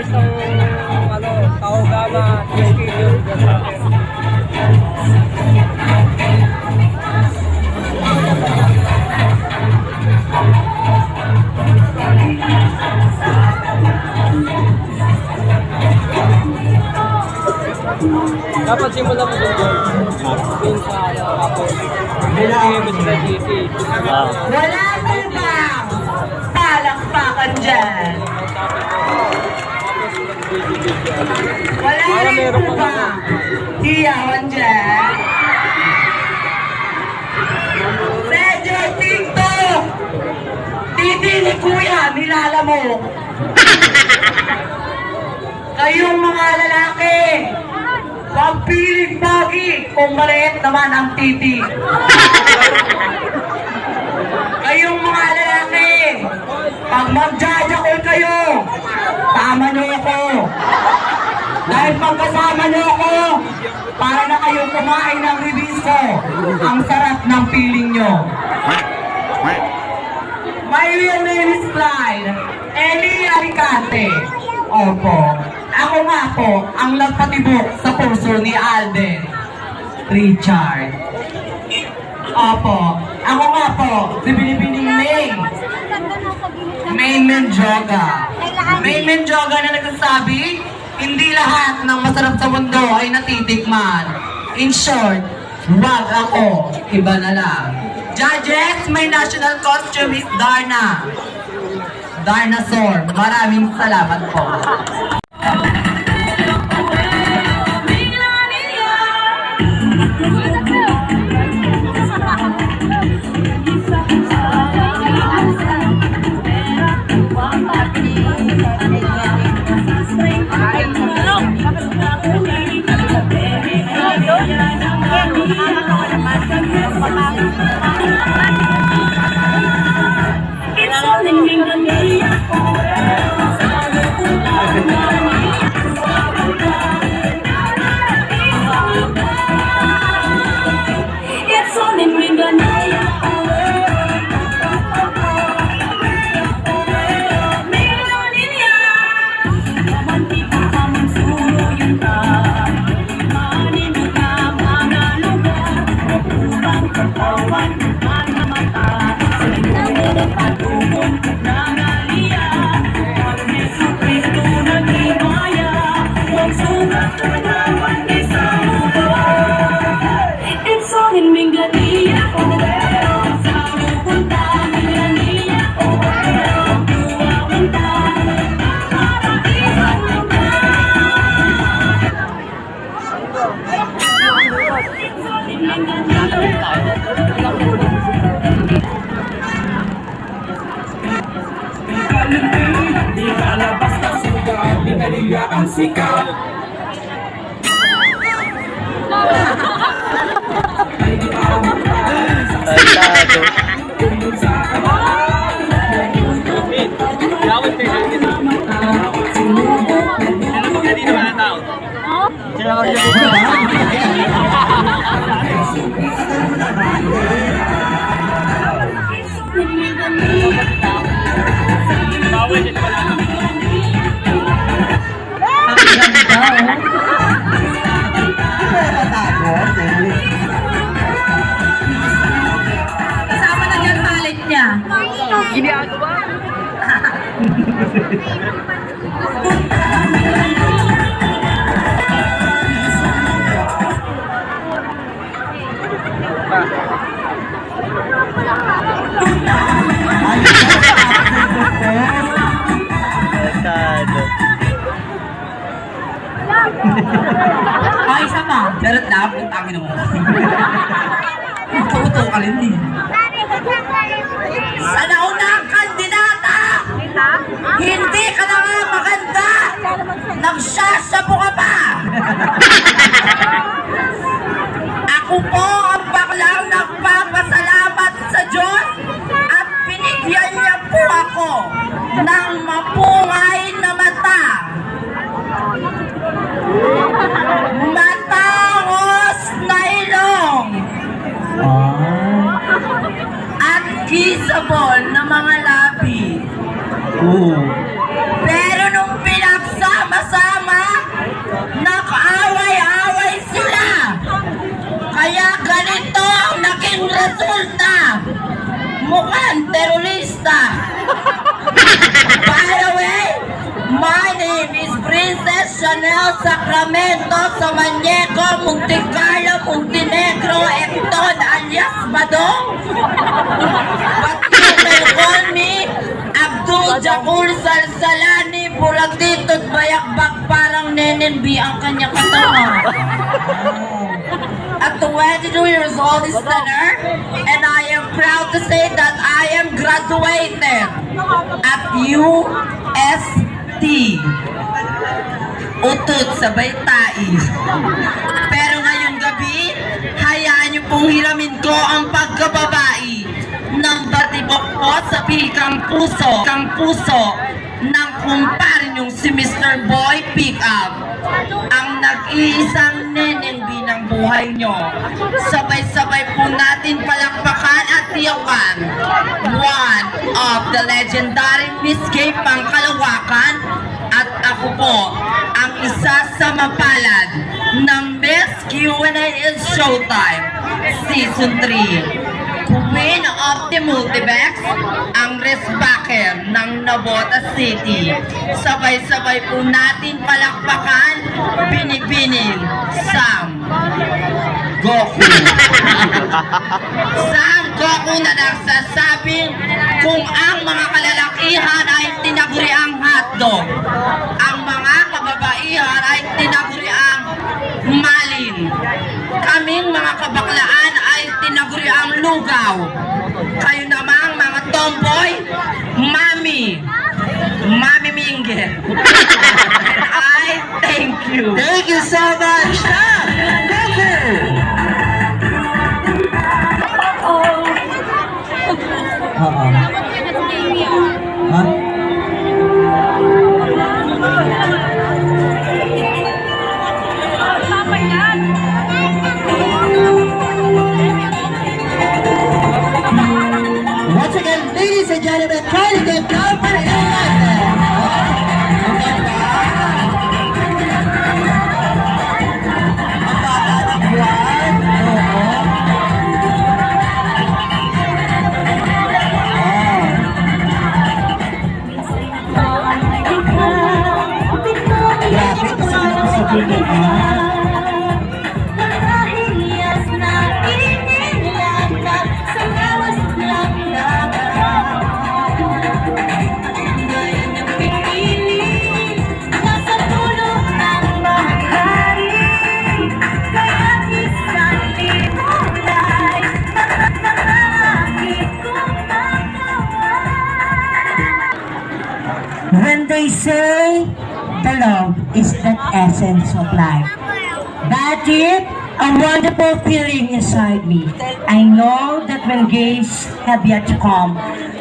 Pares ng ano, Taogama, Triskelio, Dapat simula mo doon. Doon sa ano. Bigay mo sila GC. Ah. Wala hiyawan dyan? Medyo TikTok! Titi ni Kuya, nilalamok. Kayong mga lalaki, pagpiling pogi kung maliit naman ang titi. Kayong mga lalaki, pag magjajakol kayo, tama niyo ako. Dahil pagkasama niyo ako, para na kayong kumain ng ribisco. Ang sarap ng feeling niyo. My real name is Clyde. Eli Alicante. Opo. Ako nga po ang nagpatibok sa puso ni Alden. Richard. Opo. Ako nga po, si Binibining May. May Menjoga. May Menjoga na nagsasabi, hindi lahat ng masarap sa mundo ay natitikman. In short, wag ako, iba na lang. Judges, my national costume is Darna. Dinosaur. Maraming salamat po. Ang sikat lang. Ano pag kanina mga tao? Bawal din pala. Kasama Pa. Darat na, putangin mo. Tuto ka rin din. Sa naunang kandidata, hindi ka na nga maganda. Nagsasapo ka pa. Ako po ang baklang nagpapasalamat sa Diyos at binigyan niya po ako ng mapungay sabon ng mga labi. Oo. Pero nung pinagsama-sama, nakaaway-away sila. Kaya ganito ang naging resulta. Mukhang terorista. By the way, my name is Princess Chanel Sacramento Samanyeco Monticalo Montenegro Ecton alias Badong. Jakul Salsalani, Buratito at Bayakbak, parang nenenbi ang kanya katawan. At 22 years old is Tanner, and I am proud to say that I am graduated at UST. Utut sabay tai. Pero ngayong gabi, hayaan niyo pong hiramin ko ang pagkababae ng batibok po sa pikang puso, kang puso ng kumpare niyong si Mr. Boy Pickup ang nag-iisang nenenbi ng buhay nyo. Sabay-sabay po natin palakpakan at tiyakan. One of the legendary Miss Gay Pangkalawakan at ako po ang isa sa mapalad ng Miss Q&A is Showtime Season 3. Queen of the Multibex, ang Resbacker ng Nabota City. Sabay-sabay po natin palakpakan, binibining Sam Goku. Sam Goku na nagsasabing kung ang mga kalalakihan ay tinaguri ang hotdog, ang mga kababaihan ay tinaguri ang malin. Kaming mga kabaklaan ay ang lugaw. Kayo namang mga tomboy, mami. Mami Mingge. I thank you. Thank you so much! Goku! Oo. Ha? When they say the love is the essence of life, that is a wonderful feeling inside me. I know that when gays have yet to come,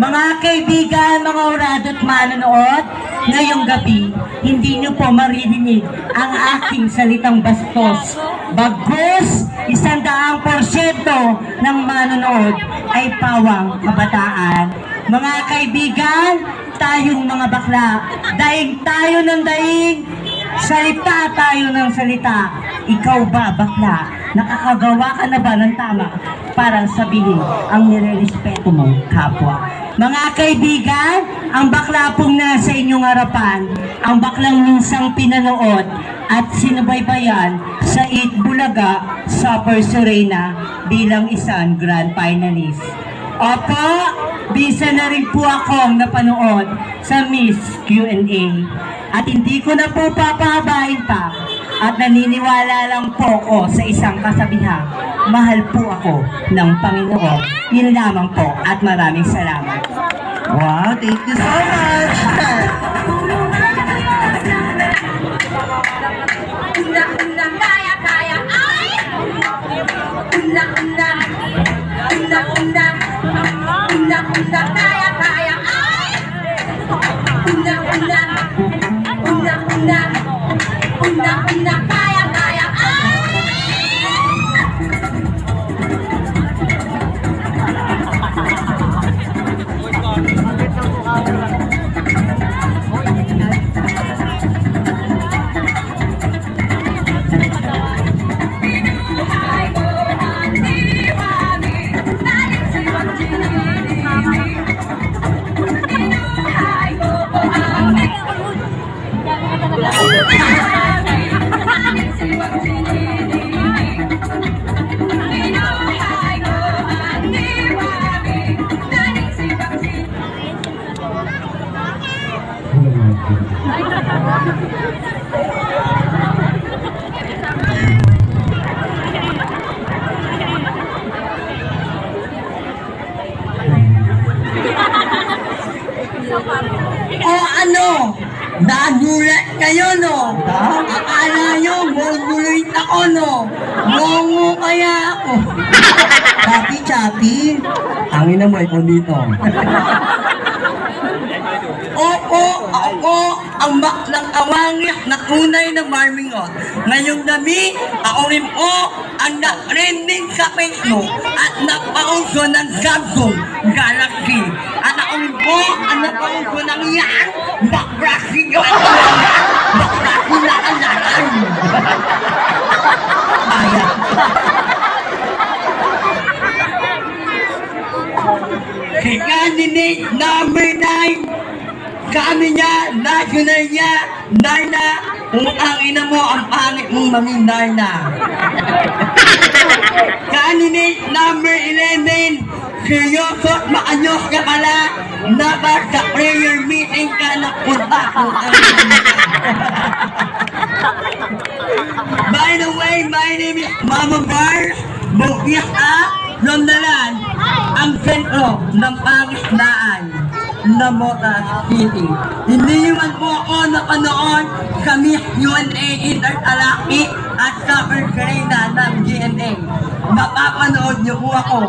mga kaibigan, mga orado at manonood, ngayong gabi, hindi niyo po maririnig ang aking salitang bastos. Bagkus, isang daang porsyento ng manonood ay pawang kabataan. Mga kaibigan, tayong mga bakla, daing tayo ng daing, salita tayo ng salita. Ikaw ba, bakla, nakakagawa ka na ba ng tama para sabihin ang nirerespeto mong kapwa? Mga kaibigan, ang bakla pong nasa inyong harapan, ang baklang minsang pinanood at sinubaybayan sa 8 Bulaga Super Serena bilang isang grand finalist. Opo, bisa na rin po akong napanood sa Miss Q&A. At hindi ko na po papahabain pa at naniniwala lang po ko sa isang kasabihan. Mahal po ako ng Panginoon. Yun lamang po at maraming salamat. Wow, thank you so much! Nagulat kayo, no? Akala nyo, bubulit ako, no? Ngongo kaya ako. Chapi, chapi. Tangin na mo, ikaw dito. Opo, ako ang baklang awangit na tunay na marmingot. Ngayong gabi, ako rin po ang na-trending sa Facebook at napauso ng Samsung Galaxy. At ako rin po ang napauso ng yan, bakrasi ko. Bakrasi na alaran. Ayan. Si candidate number 9 kami niya, national niya, Narna, kung ang ina mo, ang pangit mong maging Narna. Candidate number 11, seryoso maanyos ka pala, dapat sa prayer meeting ka ina mo. By the way, my name is Mama Bars, Bautista, Rondalan, ang sentro ng pangisdaan na Motas City. Hindi naman po ako napanood sa Miss UNA Intertalaki at sa Perserena ng GNA. Mapapanood niyo po ako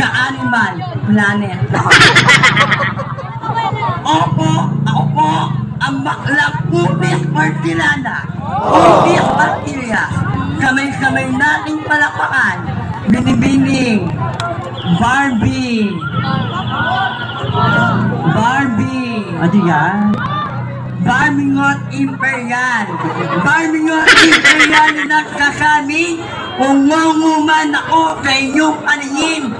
sa Animal Planet. Opo, ako po ang baklang Pupis Martilana. Pupis Martilia. Kamay-kamay nating palapakan. Binibining. Barbie. Barbie. Ano yan? Barmingot Imperial. Barmingot Imperial na nagsasabi, kung man ako sa inyong paningin,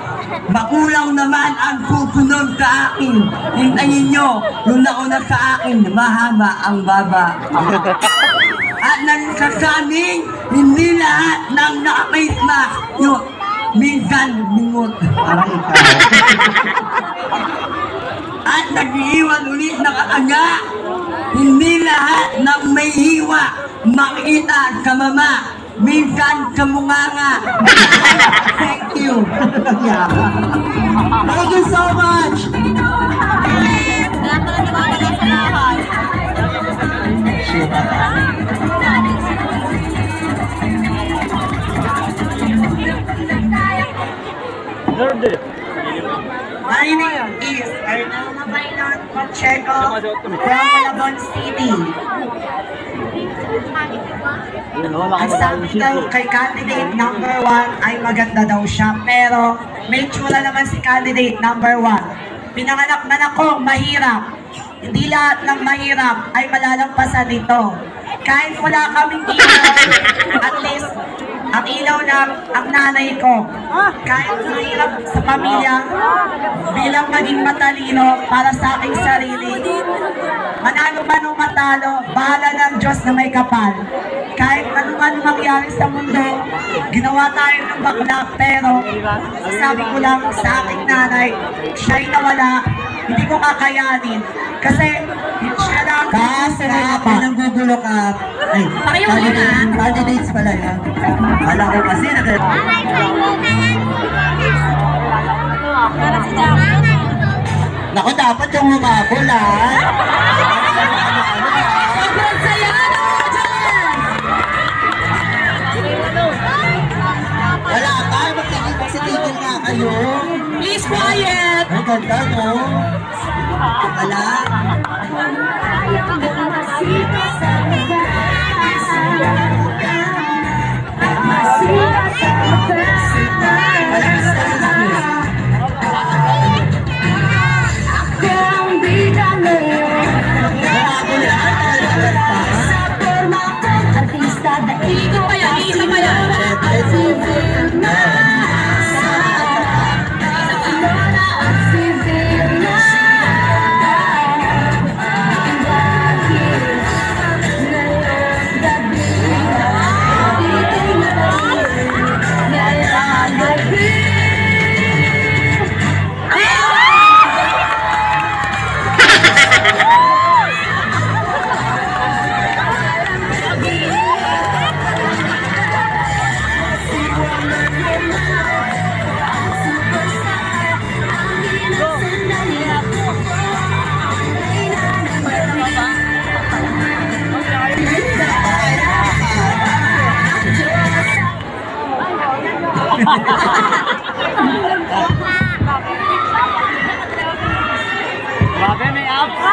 makulang naman ang susunod sa akin. Hintayin nyo, yung nauna sa akin, mahaba ang baba. At nagsasabing, hindi lahat ng naka-face mask. Minsan, bingot. Parang ikaw. At nag-iiwan ulit ng aga. Hindi lahat ng may hiwa makita sa mama. Minsan sa munganga. Thank you. Thank you so much. My name is Arnalma Bainon Pacheco from Malabon City. Ang sabi daw kay candidate number one ay maganda daw siya, pero may tsura naman si candidate number one. Pinanganak na ako, mahirap. Hindi lahat ng mahirap ay malalampasan nito. Kahit wala kaming ilaw, at least ang ilaw na ang nanay ko. Kahit mahirap sa pamilya, bilang maging matalino para sa aking sarili, manalo man o matalo, bahala ng Diyos na may kapal. Kahit ano man mangyari sa mundo, ginawa tayo ng bakla, pero sabi ko lang sa aking nanay, siya'y nawala, hindi ko kakayanin. Kasi, Kasi nga pa. Nanggugulo ka. Ay, candidate, candidates pala yan. Kala ko kasi nag... Naku, dapat yung humabol, ah. Sobrang saya na dyan! Wala ka, magtigil magsitigil nga kayo. Please quiet! Ang ganda, no? Wala.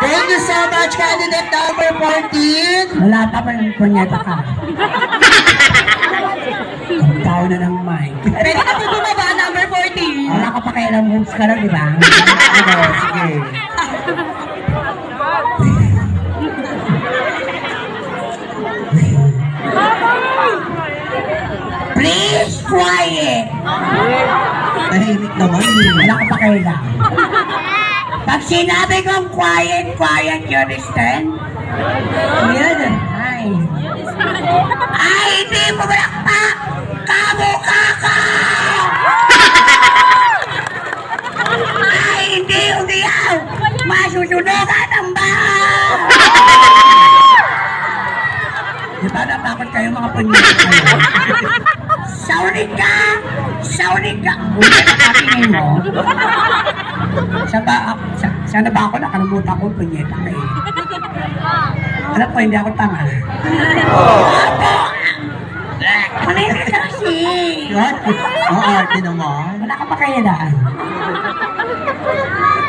Thank you so much, candidate number 14. Wala pa pa yung punyeta ka. Ang tao na ng mic. Pwede ka po bumaba, number 14. Wala ka pa kailang moves ka lang, di ba? Ano, sige. Please, quiet! Tahimik naman. Wala ka pa kailang. Pag sinabi kong quiet, quiet, you understand? Yun, ay. Ay, hindi mo malakpak! Kamukha ka! Ay, hindi umiyaw! Masusunugan ang bahay! Di ba natakot kayo mga kayo? Saunin ka! Saunin ka! Una na kapingin mo. Sa ba, sa, sana ba ako nakalimutan ko punyeta kayo? Alam ko, hindi ako tanga. Manahimik ka kasi! What? Ang arte naman. Wala ka pa kaya daan.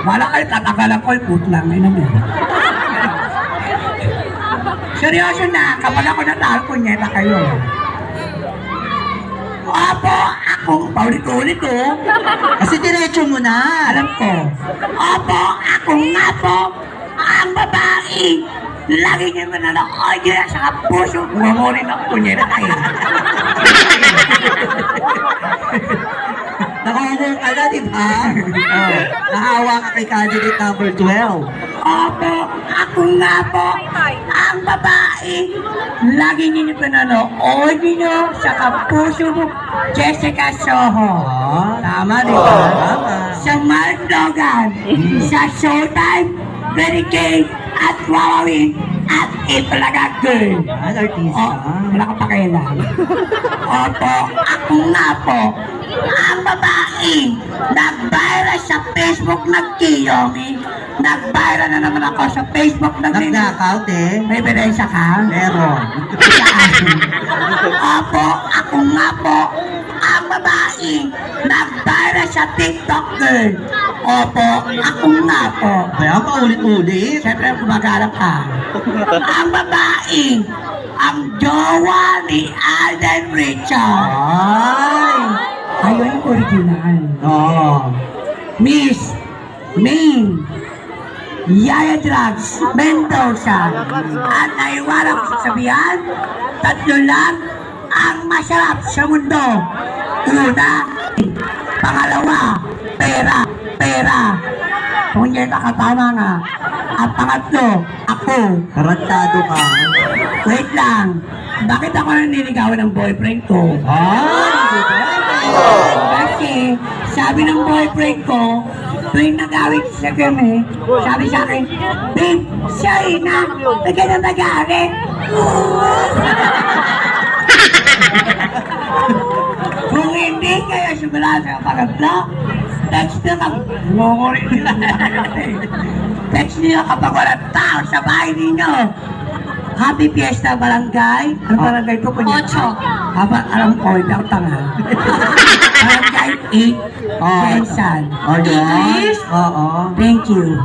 Wala kayo, tatagalan ko, put lang. Ano mo? Seryoso na, kapag ako natalo, punyeta kayo. Opo, akong paulit-ulit oh. Kasi diretso mo na. Alam ko. Opo, ako nga po, ang babae. Lagi niya mananood niya sa puso. Ngumunit ang punyeta kayo. Nakaupo ka na, di ba? Oh, nahawa ka kay candidate number 12. Opo, ako nga po, ang babae. Lagi niyo pinanood niyo sa kapuso mo, Jessica Soho. Oh, Tama, di ba? Tama. Sa Mark Logan, sa Showtime, Very Gay, at Wawawin, at Ipalaga Girl. Yan, artista. Oh, wala ka pa kailan. Opo, ako nga po, ang babae, nag-viral sa Facebook ng Kiyomi. Nag-viral na naman ako sa Facebook ng Nag-knockout eh. May ebidensya ka? Meron. Opo, ako nga po, ang babae, nag-viral sa TikTok girl. Opo, ako nga po. Kaya paulit-ulit. Siyempre, kumagalap ka. ang babae, ang jowa ni Alden Richard. Ay! Ayun yung original. Oo. Miss Maine Yaya Drugs Mendoza at naiwanan ko sabihan tatlo lang ang masarap sa mundo una pangalawa pera pera kung yan nakatama nga at pangatlo ako Karantado ka. wait lang bakit ako naniligawan ng boyfriend ko Ay! Kasi sabi ng boyfriend ko, tuwing nagawit sa kami, sabi sa akin, Babe, sorry na, bigyan ng nagalit. Kung hindi kayo simula sa pangatlo, text nyo kag ngungurin nila. text nyo kapag walang tao sa bahay ninyo. Happy Fiesta Barangay. Ano barangay ko po niya? Ocho. Haba, alam ko, hindi ako tanga. barangay 8, Oh. Quezon. Oh. English? Oo. Thank you.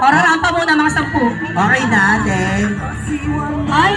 Para rampa muna mga sampu. Okay na, ate. Ay!